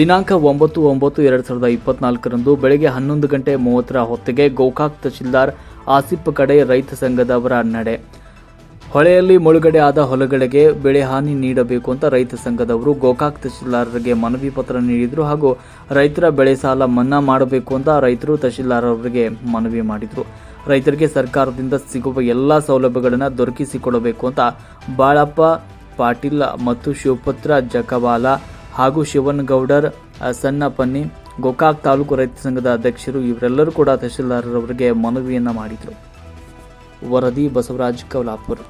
ದಿನಾಂಕ ಒಂಬತ್ತು ಒಂಬತ್ತು ಎರಡು ಸಾವಿರದ ಇಪ್ಪತ್ನಾಲ್ಕರಂದು ಬೆಳಗ್ಗೆ ಹನ್ನೊಂದು ಗಂಟೆ ಮೂವತ್ತರ ಹೊತ್ತಿಗೆ ಗೋಕಾಕ್ ತಹಶೀಲ್ದಾರ್ ಆಸಿಫ್ ಕಡೆ ರೈತ ಸಂಘದವರ ನಡೆ. ಹೊಳೆಯಲ್ಲಿ ಮುಳುಗಡೆ ಆದ ಹೊಲಗಳಿಗೆ ಬೆಳೆ ಹಾನಿ ನೀಡಬೇಕು ಅಂತ ರೈತ ಸಂಘದವರು ಗೋಕಾಕ್ ತಹಶೀಲ್ದಾರರಿಗೆ ಮನವಿ ಪತ್ರ ನೀಡಿದರು ಹಾಗೂ ರೈತರ ಬೆಳೆ ಸಾಲ ಮನ್ನಾ ಮಾಡಬೇಕು ಅಂತ ರೈತರು ತಹಶೀಲ್ದಾರರಿಗೆ ಮನವಿ ಮಾಡಿದರು. ರೈತರಿಗೆ ಸರ್ಕಾರದಿಂದ ಸಿಗುವ ಎಲ್ಲ ಸೌಲಭ್ಯಗಳನ್ನು ದೊರಕಿಸಿಕೊಡಬೇಕು ಅಂತ ಬಾಳಪ್ಪ ಪಾಟೀಲ್ ಮತ್ತು ಶಿವಪತ್ರ ಜಕವಾಲ ಹಾಗೂ ಶಿವನಗೌಡರ್ ಸಣ್ಣ ಸಣ್ಣಪನ್ನಿ, ಗೋಕಾಕ್ ತಾಲೂಕು ರೈತ ಸಂಘದ ಅಧ್ಯಕ್ಷರು ಇವರೆಲ್ಲರೂ ಕೂಡ ತಹಶೀಲ್ದಾರರವರಿಗೆ ಮನವಿಯನ್ನು ಮಾಡಿದರು. ವರದಿ ಬಸವರಾಜ್ ಕೌಲಾಪುರ್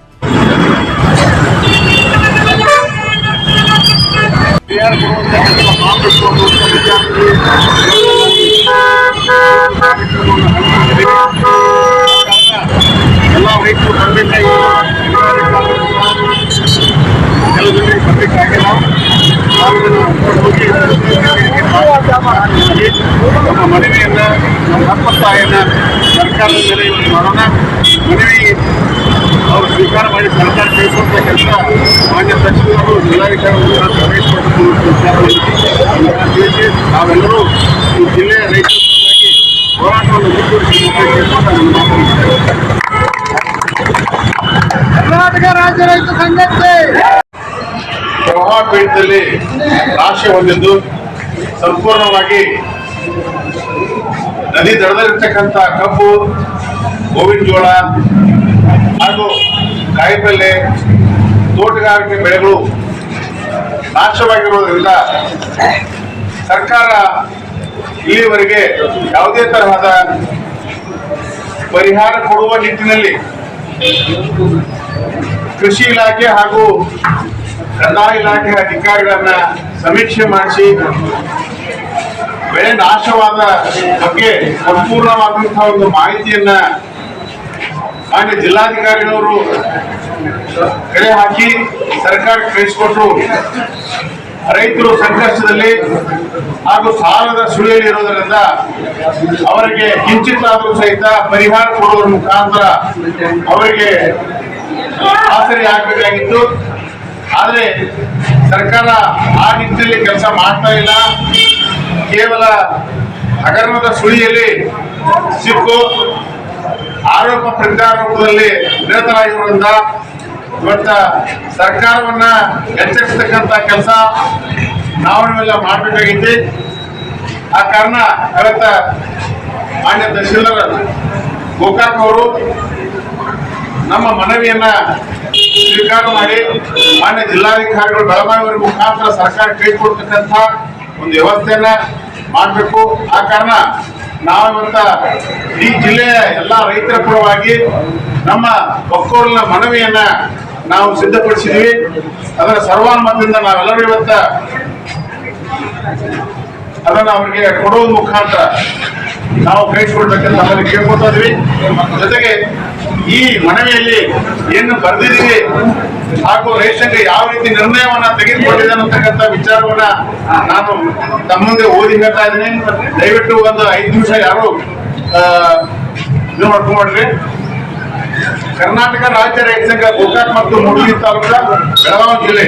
ರೈತರು ಬರಬೇಕಾಗಿ ಕೆಲವರಿಗೆ ಬರಬೇಕಾಗಿಲ್ಲ ನಾವು ಇದನ್ನು ಹೋಗಿ ನಮ್ಮ ಮನವಿಯನ್ನ ನಮ್ಮ ಹಕ್ಕುತ್ತಾಯನ್ನ ಸರ್ಕಾರದ ಮೇಲೆ ಇವತ್ತು ಮಾಡೋಣ ಮನವಿ ಅವರು ಸ್ವೀಕಾರ ಮಾಡಿ ಸರ್ಕಾರ ಕಳಿಸುವಂತ ಕೆಲಸ ಮಾನ್ಯ ಸಚಿವರು ಜಿಲ್ಲಾಧಿಕಾರಿ ತಿಳಿಸಿ ನಾವೆಲ್ಲರೂ ಈ ಜಿಲ್ಲೆಯ ರೈತರ ಪರವಾಗಿ ಹೋರಾಟವನ್ನು ಮುಂದುವರಿಸಿ ನನ್ನ ಮಾತನ್ನು ಕರ್ನಾಟಕ ರಾಜ್ಯ ರೈತ ಸಂಘಕ್ಕೆ ಪ್ರವಾಹ ಪೀಡಿತದಲ್ಲಿ ನಾಶ ಹೊಂದಿದ್ದು ಸಂಪೂರ್ಣವಾಗಿ ನದಿ ದಡದಲ್ಲಿರ್ತಕ್ಕಂಥ ಕಬ್ಬು, ಗೋವಿನ ಜೋಳ ಹಾಗೂ ಕಾಯಿಪಲ್ಲೆ, ತೋಟಗಾರಿಕೆ ಬೆಳೆಗಳು ನಾಶವಾಗಿರುವುದರಿಂದ ಸರ್ಕಾರ ಇಲ್ಲಿವರೆಗೆ ಯಾವುದೇ ತರಹದ ಪರಿಹಾರ ಕೊಡುವ ನಿಟ್ಟಿನಲ್ಲಿ ಕೃಷಿ ಇಲಾಖೆ ಹಾಗೂ ಕಂದಾಯ ಇಲಾಖೆ ಅಧಿಕಾರಿಗಳನ್ನ ಸಮೀಕ್ಷೆ ಮಾಡಿಸಿ ಬೆಳೆ ನಾಶವಾದ ಬಗ್ಗೆ ಸಂಪೂರ್ಣವಾದಂತಹ ಒಂದು ಮಾಹಿತಿಯನ್ನ ಮಾನ್ಯ ಜಿಲ್ಲಾಧಿಕಾರಿಗಳವರು ಕರೆ ಹಾಕಿ ಸರ್ಕಾರ ಕಳಿಸಿಕೊಟ್ಟು ರೈತರು ಸಂಕಷ್ಟದಲ್ಲಿ ಹಾಗೂ ಸಾಲದ ಸುಳಿಯಲ್ಲಿ ಇರೋದರಿಂದ ಅವರಿಗೆ ಕಿಂಚಿತ್ತಾದರೂ ಸಹಿತ ಪರಿಹಾರ ಕೊಡುವುದರ ಮುಖಾಂತರ ಅವರಿಗೆ ಆಸರೆ ಆಗಬೇಕಾಗಿತ್ತು. ಆದ್ರೆ ಸರ್ಕಾರ ಆ ನಿಟ್ಟಿನಲ್ಲಿ ಕೆಲಸ ಮಾಡ್ತಾ ಇಲ್ಲ. ಕೇವಲ ಹಗರಣದ ಸುಳಿಯಲ್ಲಿ ಸಿಕ್ಕು. ಆರೋಪ ಪ್ರತ್ಯಾರೋಪದಲ್ಲಿ ನಿರತರಾಗಿರುವುದರಿಂದ ಇವತ್ತ ಸರ್ಕಾರವನ್ನ ಎಚ್ಚರಿಸತಕ್ಕಂತ ಕೆಲಸ ನಾವು ನೀವೆಲ್ಲ ಮಾಡಬೇಕಾಗಿತ್ತು. ಆ ಕಾರಣ ಇವತ್ತ ಮಾನ್ಯ ತಹಶೀಲ್ದಾರ್ ಗೋಕಾಕ್ ಅವರು ನಮ್ಮ ಮನವಿಯನ್ನ ಸ್ವೀಕಾರ ಮಾಡಿ ಮಾನ್ಯ ಜಿಲ್ಲಾಧಿಕಾರಿಗಳು ಬೆಳಗಾವಿ ಮುಖಾಂತರ ಸರ್ಕಾರ ಕೈ ಕೊಡ್ತಕ್ಕಂಥ ಒಂದು ವ್ಯವಸ್ಥೆಯನ್ನ ಮಾಡಬೇಕು. ಆ ಕಾರಣ ನಾವಂತ ಈ ಜಿಲ್ಲೆಯ ಎಲ್ಲ ರೈತರ ಪರವಾಗಿ ನಮ್ಮ ಒಕ್ಕೋಲಿನ ಮನವಿಯನ್ನ ನಾವು ಸಿದ್ಧಪಡಿಸಿದ್ವಿ. ಅದರ ಸರ್ವಾನುಮತದಿಂದ ನಾವೆಲ್ಲರೂ ಇವತ್ತ ಅದನ್ನ ಅವರಿಗೆ ಕೊಡುವ ಮುಖಾಂತರ ನಾವು ಕಳಿಸ್ಕೊಡ್ಬೇಕಂತ ಅವರಿಗೆ ಕೇಳ್ಕೊತಾ ಇದ್ವಿ. ಜೊತೆಗೆ ಈ ಮನವಿಯಲ್ಲಿ ಏನು ಬರೆದಿದ್ದೀವಿ ಹಾಗೂ ರೇಷನ್ಗೆ ಯಾವ ರೀತಿ ನಿರ್ಣಯವನ್ನ ತೆಗೆದುಕೊಂಡಿದೆ ಅನ್ನತಕ್ಕಂಥ ವಿಚಾರವನ್ನ ನಾನು ತಮ್ಮ ಮುಂದೆ ಓದಿ ಹೇಳ್ತಾ ಇದ್ದೀನಿ. ದಯವಿಟ್ಟು ಒಂದು ಐದು ನಿಮಿಷ ಯಾರು ಇದು ಮಾಡ್ಕೊಂಡ್ರಿ ಕರ್ನಾಟಕ ರಾಜ್ಯ ರೈತ ಸಂಘ ಗೋಕಾಕ್ ಮತ್ತು ಮೂಡಗಿ ತಾಲೂಕ ಬೆಳಗಾವಿ ಜಿಲ್ಲೆ.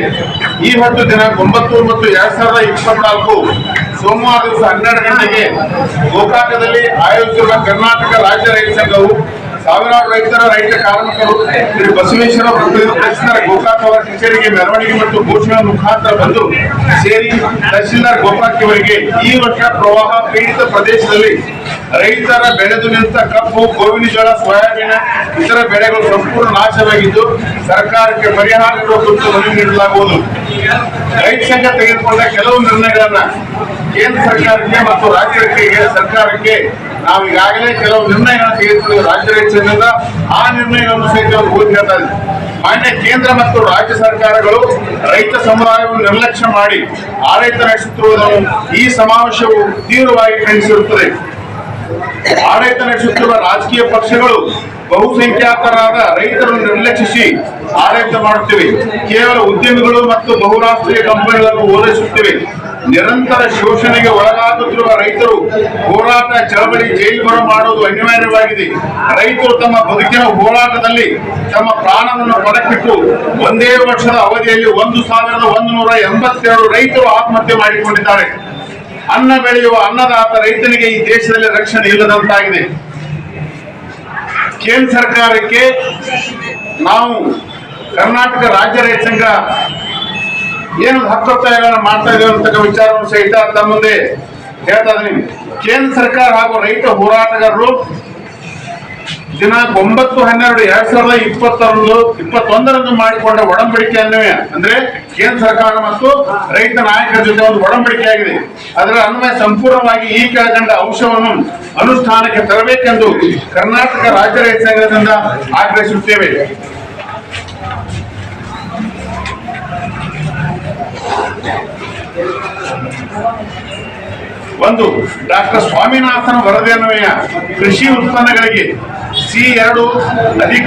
ಈ ಹೊತ್ತು ದಿನ ಒಂಬತ್ತು ಮತ್ತು ಎರಡ್ ಸಾವಿರದ ಇಪ್ಪತ್ನಾಲ್ಕು ಸೋಮವಾರ ದಿವಸ ಹನ್ನೆರಡು ಗಂಟೆಗೆ ಗೋಕಾಕದಲ್ಲಿ ಆಯೋಜಿಸಿರುವ ಕರ್ನಾಟಕ ರಾಜ್ಯ ರೈತ ಸಂಘವು ಸಾವಿರಾರು ರೈತರ ರೈತ ಕಾರ್ಮಿಕರು ಶ್ರೀ ಬಸವೇಶ್ವರ ತಹಸೀಲ್ದಾರ್ ಗೋಕಾಕ್ ಅವರ ಕಚೇರಿಗೆ ಮೆರವಣಿಗೆ ಮತ್ತು ಘೋಷಣೆ ಮುಖಾಂತರ ಬಂದು ಸೇರಿ ತಹಶೀಲ್ದಾರ್ ಗೋಕಾಕ್ ಅವರಿಗೆ ಈ ವರ್ಷ ಪ್ರವಾಹ ಪೀಡಿತ ಪ್ರದೇಶದಲ್ಲಿ ರೈತರ ಬೆಳೆದು ನಿಂತ ಕಬ್ಬು, ಗೋವಿನ ಜೋಳ, ಸೋಯಾಬೀನ್, ಇತರ ಬೆಳೆಗಳು ಸಂಪೂರ್ಣ ನಾಶವಾಗಿದ್ದು ಸರ್ಕಾರಕ್ಕೆ ಪರಿಹಾರ ನೀಡುವ ಕುರಿತು ಮನವಿ ನೀಡಲಾಗುವುದು. ರೈತ ಸಂಘ ತೆಗೆದುಕೊಂಡ ಕೆಲವು ನಿರ್ಣಯಗಳನ್ನ ಕೇಂದ್ರ ಸರ್ಕಾರಕ್ಕೆ ಮತ್ತು ರಾಜ್ಯಕ್ಕೆ ಸರ್ಕಾರಕ್ಕೆ ನಾವು ಈಗಾಗಲೇ ಕೆಲವು ನಿರ್ಣಯಗಳನ್ನು ತೆಗೆದುಕೊಂಡಿದ್ದೇವೆ ರಾಜ್ಯ ರೈತರಿಂದ ಆ ನಿರ್ಣಯಗಳನ್ನು ಸಹಿತ ಓದಿ. ಮಾನ್ಯ ಕೇಂದ್ರ ಮತ್ತು ರಾಜ್ಯ ಸರ್ಕಾರಗಳು ರೈತ ಸಮುದಾಯವನ್ನು ನಿರ್ಲಕ್ಷ್ಯ ಮಾಡಿ ಆಡಳಿತ ನಡೆಸುತ್ತಿರುವುದನ್ನು ಈ ಸಮಾವೇಶವು ತೀವ್ರವಾಗಿ ಖಂಡಿಸಿರುತ್ತದೆ. ಆಡಳಿತ ನಡೆಸುತ್ತಿರುವ ರಾಜಕೀಯ ಪಕ್ಷಗಳು ಬಹುಸಂಖ್ಯಾತರಾದ ರೈತರನ್ನು ನಿರ್ಲಕ್ಷಿಸಿ ಆಡಳಿತ ಮಾಡುತ್ತಿವೆ. ಕೇವಲ ಉದ್ಯಮಿಗಳು ಮತ್ತು ಬಹುರಾಷ್ಟ್ರೀಯ ಕಂಪನಿಗಳನ್ನು ಓಲೈಸುತ್ತಿವೆ ನಿರಂತರ ಶೋಷಣೆಗೆ ಒಳಗಾಗುತ್ತಿರುವ ರೈತರು ಹೋರಾಟ ಚಳವಳಿ ಜೈಲು ಬರ ಮಾಡುವುದು ಅನಿವಾರ್ಯವಾಗಿದೆ. ರೈತರು ತಮ್ಮ ಬದುಕಿನ ಹೋರಾಟದಲ್ಲಿ ತಮ್ಮ ಪ್ರಾಣವನ್ನು ಪಡಕ್ಕಿಟ್ಟು ಒಂದೇ ವರ್ಷದ ಅವಧಿಯಲ್ಲಿ ಒಂದು ಸಾವಿರದ ಒಂದು ನೂರ ಎಂಬತ್ತೆರಡು ರೈತರು ಆತ್ಮಹತ್ಯೆ ಮಾಡಿಕೊಂಡಿದ್ದಾರೆ. ಅನ್ನ ಬೆಳೆಯುವ ಅನ್ನದಾತ ರೈತನಿಗೆ ಈ ದೇಶದಲ್ಲಿ ರಕ್ಷಣೆ ಇಲ್ಲದಂತಾಗಿದೆ. ಕೇಂದ್ರ ಸರ್ಕಾರಕ್ಕೆ ನಾವು ಕರ್ನಾಟಕ ರಾಜ್ಯ ರೈತ ಸಂಘ ಏನು ಹಕ್ಕೊತ್ತಾಯಗಳನ್ನು ಮಾಡ್ತಾ ಇದ್ದೇವೆ ಅಂತಕ್ಕ ವಿಚಾರವನ್ನು ಸಹಿತ ತಮ್ಮ ಮುಂದೆ ಹೇಳ್ತಾ ಇದ್ದೀನಿ. ಕೇಂದ್ರ ಸರ್ಕಾರ ಹಾಗೂ ರೈತ ಹೋರಾಟಗಾರರು ದಿನಾಂಕ ಒಂಬತ್ತು, ಹನ್ನೆರಡು, ಎರಡ್ ಸಾವಿರದ ಇಪ್ಪತ್ತೊಂದು, ಇಪ್ಪತ್ತೊಂದರಂದು ಮಾಡಿಕೊಂಡ ಒಡಂಬಡಿಕೆ ಅನ್ವಯ ಅಂದ್ರೆ ಕೇಂದ್ರ ಸರ್ಕಾರ ಮತ್ತು ರೈತ ನಾಯಕರ ಜೊತೆ ಒಂದು ಒಡಂಬಡಿಕೆ ಆಗಿದೆ. ಅದರ ಅನ್ವಯ ಸಂಪೂರ್ಣವಾಗಿ ಈ ಕೆಳಕಂಡ ಅಂಶವನ್ನು ಅನುಷ್ಠಾನಕ್ಕೆ ತರಬೇಕೆಂದು ಕರ್ನಾಟಕ ರಾಜ್ಯ ರೈತ ಸಂಘದಿಂದ ಆಗ್ರಹಿಸುತ್ತೇವೆ. ಒಂದು, ಡಾಕ್ಟರ್ ಸ್ವಾಮಿನಾಥನ್ ವರದಿ ಅನ್ವಯ ಕೃಷಿ ಉತ್ಪನ್ನಗಳಿಗೆ ಸಿ ಎರಡು ಅಧಿಕ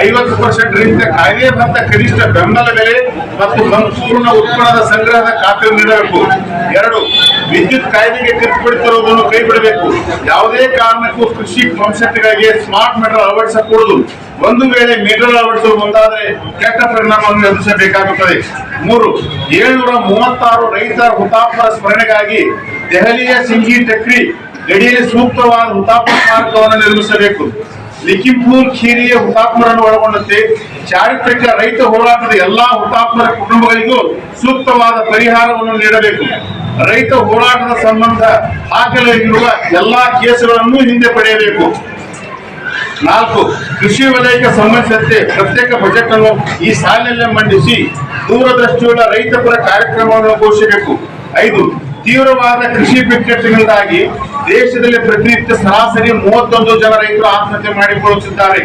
ಐವತ್ತು ಪರ್ಸೆಂಟ್ ರೀತಿಯ ಕಾಯ್ದೆಬದ್ಧ ಕನಿಷ್ಠ ಬೆಂಬಲ ಬೆಲೆ ಮತ್ತು ಸಂಪೂರ್ಣ ಉತ್ಪನ್ನದ ಸಂಗ್ರಹದ ಖಾತೆ ನೀಡಬೇಕು. ಎರಡು ವಿದ್ಯುತ್ ಕಾಯ್ದೆಗೆ ತಿದ್ದುಪಡಿ ಕೈ ಬಿಡಬೇಕು ಯಾವುದೇ ಕಾರಣಕ್ಕೂ ಕೃಷಿ ಪಂಪ್ಸೆಟ್ಗಾಗಿ ಸ್ಮಾರ್ಟ್ ಮೀಟರ್ ಅಳವಡಿಸಕೂಡದು ಒಂದು ವೇಳೆ ಮೀಟರ್ ಅಳವಡಿಸಲು ಮುಂದಾದರೆ ಕೆಟ್ಟ ಪರಿಣಾಮವನ್ನು ಎದುರಿಸಬೇಕಾಗುತ್ತದೆ. ಮೂರು, ಏಳ್ನೂರ ಮೂವತ್ತಾರು ರೈತರ ಹುತಾತ್ಮರ ಸ್ಮರಣೆಗಾಗಿ ದೆಹಲಿಯ ಸಿಂಗಿ ಟಕ್ರಿ ಗಡಿಯಲ್ಲಿ ಸೂಕ್ತವಾದ ಹುತಾತ್ಮ ಸ್ಮಾರಕವನ್ನು ನಿರ್ಮಿಸಬೇಕು. ಲಿಖಿಂಪುರ್ ಖೀರಿಯ ಹುತಾತ್ಮರನ್ನು ಒಳಗೊಂಡಂತೆ ಚಾರಿತ್ರಿಕ ರೈತ ಹೋರಾಟದ ಎಲ್ಲಾ ಹುತಾತ್ಮರ ಕುಟುಂಬಗಳಿಗೂ ಸೂಕ್ತವಾದ ಪರಿಹಾರವನ್ನು ನೀಡಬೇಕು. ರೈತ ಹೋರಾಟದ ಸಂಬಂಧ ಹಾಕಲಾಗಿರುವ ಎಲ್ಲಾ ಕೇಸುಗಳನ್ನು ಹಿಂದೆ ಪಡೆಯಬೇಕು. ನಾಲ್ಕು, ಕೃಷಿ ವಲಯಕ್ಕೆ ಸಂಬಂಧಿಸಿದಂತೆ ಪ್ರತ್ಯೇಕ ಬಜೆಟ್ ಅನ್ನು ಈ ಸಾಲಿನಲ್ಲೇ ಮಂಡಿಸಿ ದೂರದೃಷ್ಟಿಯುಳ್ಳ ರೈತಪರ ಕಾರ್ಯಕ್ರಮವನ್ನು ಘೋಷಿಸಬೇಕು. ಐದು, ತೀವ್ರವಾದ ಕೃಷಿ ಬಿಕ್ಕಟ್ಟಿನಿಂದಾಗಿ ದೇಶದಲ್ಲಿ ಪ್ರತಿನಿತ್ಯ ಸರಾಸರಿ ಮೂವತ್ತೊಂದು ಜನ ರೈತರು ಆತ್ಮಹತ್ಯೆ ಮಾಡಿಕೊಳ್ಳುತ್ತಿದ್ದಾರೆ.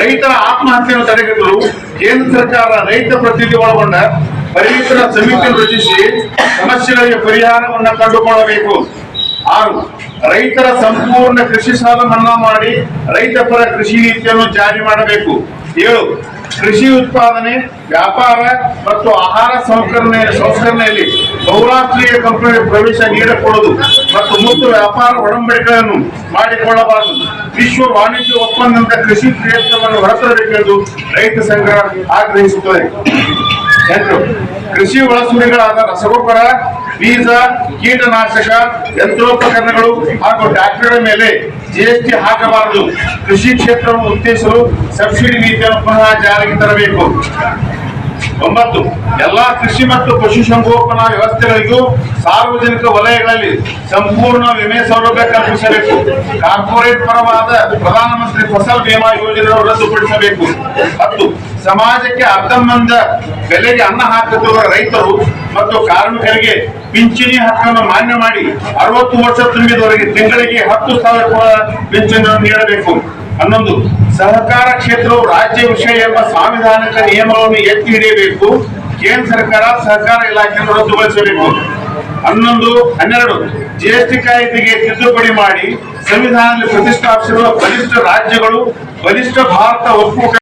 ರೈತರ ಆತ್ಮಹತ್ಯೆಯನ್ನು ತಡೆಗಟ್ಟಲು ಕೇಂದ್ರ ಸರ್ಕಾರ ರೈತ ಪ್ರತಿನಿಧಿ ಒಳಗೊಂಡ ಪರಿಣಿತರ ಸಮಿತಿಯನ್ನು ರಚಿಸಿ ಸಮಸ್ಯೆಗಳಿಗೆ ಪರಿಹಾರವನ್ನು ಕಂಡುಕೊಳ್ಳಬೇಕು. ಆರು, ರೈತರ ಸಂಪೂರ್ಣ ಕೃಷಿ ಸಾಲ ಮನ್ನಾ ಮಾಡಿ ರೈತಪರ ಕೃಷಿ ನೀತಿಯನ್ನು ಜಾರಿ ಮಾಡಬೇಕು. ಏಳು, ಕೃಷಿ ಉತ್ಪಾದನೆ, ವ್ಯಾಪಾರ ಮತ್ತು ಆಹಾರ ಸಂಸ್ಕರಣೆ ಸಂಸ್ಕರಣೆಯಲ್ಲಿ ಬಹುರಾಷ್ಟ್ರೀಯ ಕಂಪನಿ ಪ್ರವೇಶ ನೀಡಕೊಳ್ಳದು ಮತ್ತು ಮುಕ್ತ ವ್ಯಾಪಾರ ಒಡಂಬಡಿಕೆಗಳನ್ನು ಮಾಡಿಕೊಳ್ಳಬಾರದು. ವಿಶ್ವ ವಾಣಿಜ್ಯ ಒಪ್ಪಂದದ ಕೃಷಿ ಕ್ಷೇತ್ರವನ್ನು ಹೊರತರಬೇಕೆಂದು ರೈತ ಸಂಘ ಆಗ್ರಹಿಸುತ್ತದೆ. ಕೃಷಿ ಒಳಸುರಿಗಳಾದ ರಸಗೊಬ್ಬರ, ಬೀಜ, ಕೀಟನಾಶಕ, ಯಂತ್ರೋಪಕರಣಗಳು ಹಾಗೂ ಟ್ರಾಕ್ಟರ್ ಮೇಲೆ ಜಿಎಸ್ಟಿ ಹಾಕಬಾರದು. ಕೃಷಿ ಕ್ಷೇತ್ರವನ್ನು ಉತ್ತೇಜಿಸಲು ಸಬ್ಸಿಡಿ ನೀತಿಯನ್ನು ಪುನಃ ಜಾರಿಗೆ ತರಬೇಕು. ಒಂಬತ್ತು, ಎಲ್ಲಾ ಕೃಷಿ ಮತ್ತು ಪಶುಸಂಗೋಪನಾ ವ್ಯವಸ್ಥೆಗಳಿಗೂ ಸಾರ್ವಜನಿಕ ವಲಯಗಳಲ್ಲಿ ಸಂಪೂರ್ಣ ವಿಮೆ ಸೌಲಭ್ಯ ಕಲ್ಪಿಸಬೇಕು. ಕಾರ್ಪೊರೇಟ್ ಪರವಾದ ಪ್ರಧಾನಮಂತ್ರಿ ಫಸಲ್ ಬಿಮಾ ಯೋಜನೆ ರದ್ದುಪಡಿಸಬೇಕು ಹತ್ತು, ಸಮಾಜಕ್ಕೆ ಅರ್ಧಂಬಂಧ ಬೆಲೆಗೆ ಅನ್ನ ಹಾಕುತ್ತಿರುವ ರೈತರು ಮತ್ತು ಕಾರ್ಮಿಕರಿಗೆ ಪಿಂಚಣಿ ಹಕ್ಕನ್ನು ಮಾನ್ಯ ಮಾಡಿ ಅರವತ್ತು ವರ್ಷ ತುಂಬಿದವರಿಗೆ ತಿಂಗಳಿಗೆ ಹತ್ತು ಸಾವಿರ ಪಿಂಚಣಿಯನ್ನು ನೀಡಬೇಕು. ಹನ್ನೊಂದು ಸಹಕಾರ ಕ್ಷೇತ್ರವು ರಾಜ್ಯ ವಿಷಯ ಎಂಬ ಸಾಂವಿಧಾನಿಕ ನಿಯಮವನ್ನು ಎತ್ತಿ ಹಿಡಿಯಬೇಕು. ಕೇಂದ್ರ ಸರ್ಕಾರ ಸಹಕಾರ ಇಲಾಖೆಯನ್ನು ರದ್ದುಗೊಳಿಸಬೇಕು. ಹನ್ನೊಂದು, ಹನ್ನೆರಡು ಜಿಎಸ್ಟಿ ಕಾಯ್ದೆಗೆ ತಿದ್ದುಪಡಿ ಮಾಡಿ ಸಂವಿಧಾನದಲ್ಲಿ ಪ್ರತಿಷ್ಠಾಪಿಸಿರುವ ಬಲಿಷ್ಠ ರಾಜ್ಯಗಳು, ಬಲಿಷ್ಠ ಭಾರತ ಒಕ್ಕೂಟ